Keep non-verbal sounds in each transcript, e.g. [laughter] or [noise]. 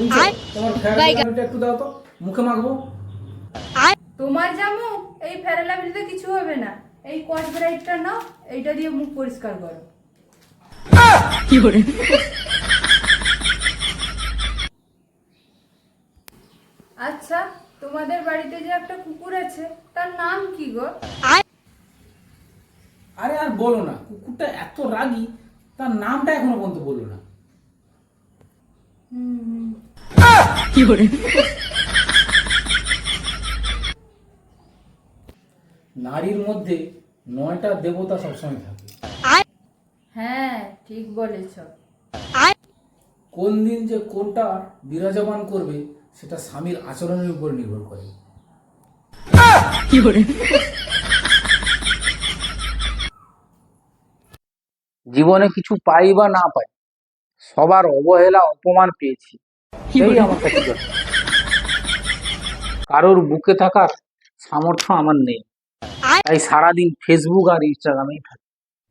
শুনছো? একটু দাও তো। মুখে মাখবো? তোমার জামু? এই ফেরালাভিতে কিছু হবে না। এই কস ব্রাইটটা নাও এইটা দিয়ে মুখ পরিষ্কার করো। আচ্ছা তোমাদের বাড়িতে যে একটা কুকুর আছে তার নাম কি গো? আরে আর বলো না কুকুরটা এত রাগী তার নামটা এখনও পর্যন্ত বলো না। [laughs] নারীর মধ্যে নয়টা দেবতা সবসময় থাকে। হ্যাঁ ঠিক বলেছ। কোন দিন যে কোনটা বিরাজমান করবে সেটা স্বামীর আচরণের উপর নির্ভর করে। জীবনে কিছু পাই বা না পাই সবার অবহেলা অপমান পেয়েছি। কারোর বুকে থাকার সামর্থ্য আমার নেই। তাই সারাদিন ফেসবুক আর ইনস্টাগ্রামেই থাকি।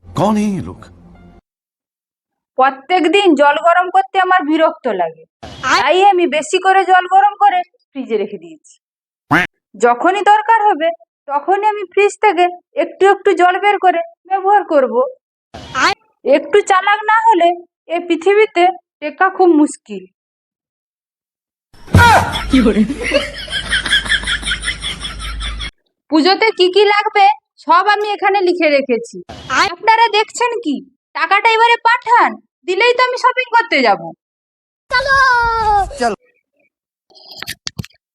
কোন লোক? প্রত্যেক দিন জল গরম করতে আমার বিরক্ত লাগে। তাই আমি বেশি করে জল গরম করে ফ্রিজে রেখে দিয়েছি। যখনই দরকার হবে তখনই আমি ফ্রিজ থেকে একটু একটু জল বের করে ব্যবহার করব। একটু চালাক না হলে এ পৃথিবীতে টেকা খুব মুশকিল। পুজোতে কি কি লাগবে? সব আমি এখানে লিখে রেখেছি। আপনারা দেখছেন কি? টাকাটা এবারে পাঠান দিলেই তো আমি শপিং করতে যাব।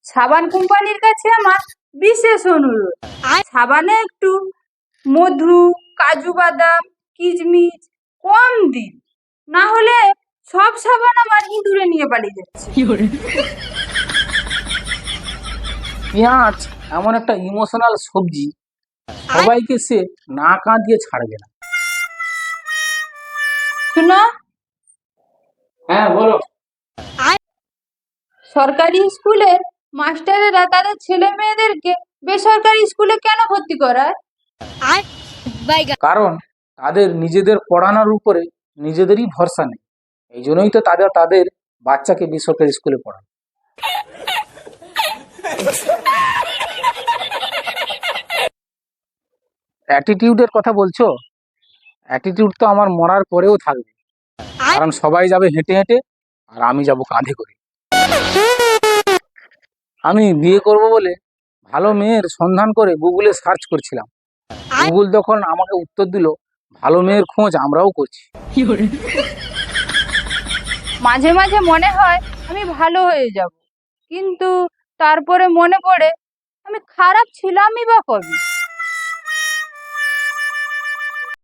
সাবান কোম্পানির কাছে আমার বিশেষ অনুরোধ। সাবানে একটু মধু কাজু বাদাম কিচমিচ কম দিন। না হলে সব সাবান আমার ইঁদুরে নিয়ে পালিয়ে যাচ্ছে। পেঁয়াজ এমন একটা ইমোশনাল সবজি সবাইকে সে না কাঁদিয়ে ছাড়বে না। শুনো। হ্যাঁ বলো। সরকারি স্কুলের মাস্টারেরা তাদের ছেলে মেয়েদেরকে বেসরকারি স্কুলে কেন ভর্তি করায়? কারণ তাদের নিজেদের পড়ানোর উপরে নিজেদেরই ভরসা নেই। এই জন্যই তো তাদের তাদের বাচ্চাকে বেসরকারি স্কুলে পড়ায় অ্যাটিটিউডের কথা বলছো? অ্যাটিটিউড তো আমার মরার পরেও থাকবে। কারণ সবাই যাবে হেঁটে হেঁটে, আর আমি যাব কাঁধে করে। আমি বিয়ে করব বলে ভালো মেয়ের সন্ধান করে গুগলে সার্চ করছিলাম। গুগল তখন আমাকে উত্তর দিল, ভালো মেয়ের খোঁজ আমরাও করছি। মাঝে মাঝে মনে হয় আমি ভালো হয়ে যাব। কিন্তু তারপরে মনে পড়ে, আমি খারাপ ছিলামই বা কবে?